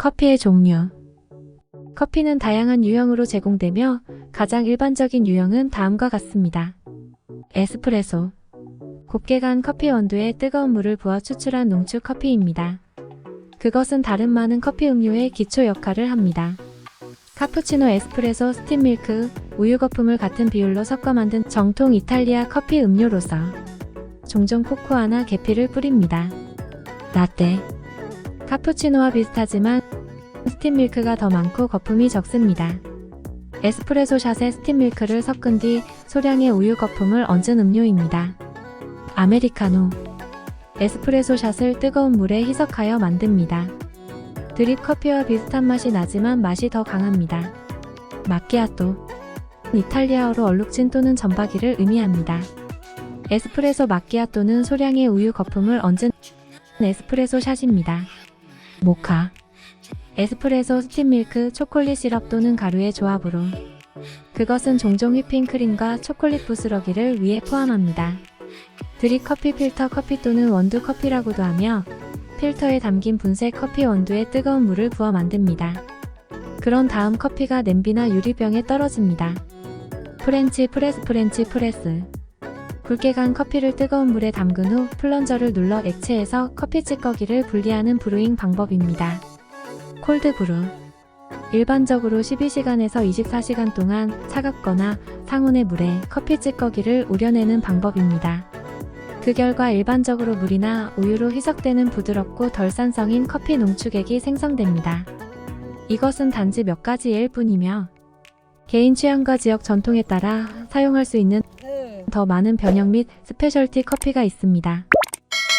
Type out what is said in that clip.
커피의 종류 커피는 다양한 유형으로 제공되며 가장 일반적인 유형은 다음과 같습니다. 에스프레소 곱게 간 커피 원두에 뜨거운 물을 부어 추출한 농축 커피입니다. 그것은 다른 많은 커피 음료의 기초 역할을 합니다. 카푸치노, 에스프레소, 스팀 밀크, 우유 거품을 같은 비율로 섞어 만든 정통 이탈리아 커피 음료로서 종종 코코아나 계피를 뿌립니다. 라떼 카푸치노와 비슷하지만 스팀 밀크가 더 많고 거품이 적습니다. 에스프레소 샷에 스팀 밀크를 섞은 뒤 소량의 우유 거품을 얹은 음료입니다. 아메리카노 에스프레소 샷을 뜨거운 물에 희석하여 만듭니다. 드립 커피와 비슷한 맛이 나지만 맛이 더 강합니다. 마키아토 이탈리아어로 얼룩진 또는 점박이를 의미합니다. 에스프레소 마키아토는 소량의 우유 거품을 얹은 에스프레소 샷입니다. 모카 에스프레소 스팀 밀크 초콜릿 시럽 또는 가루의 조합으로 그것은 종종 휘핑크림과 초콜릿 부스러기를 위해 포함합니다. 드립 커피 필터 커피 또는 원두 커피라고도 하며 필터에 담긴 분쇄 커피 원두에 뜨거운 물을 부어 만듭니다. 그런 다음 커피가 냄비나 유리병에 떨어집니다. 프렌치 프레스 프렌치 프레스 굵게 간 커피를 뜨거운 물에 담근 후 플런저를 눌러 액체에서 커피 찌꺼기를 분리하는 브루잉 방법입니다. 콜드 브루 일반적으로 12시간에서 24시간 동안 차갑거나 상온의 물에 커피 찌꺼기를 우려내는 방법입니다. 그 결과 일반적으로 물이나 우유로 희석되는 부드럽고 덜 산성인 커피 농축액이 생성됩니다. 이것은 단지 몇 가지일 뿐이며 개인 취향과 지역 전통에 따라 사용할 수 있는 더 많은 변형 및 스페셜티 커피가 있습니다.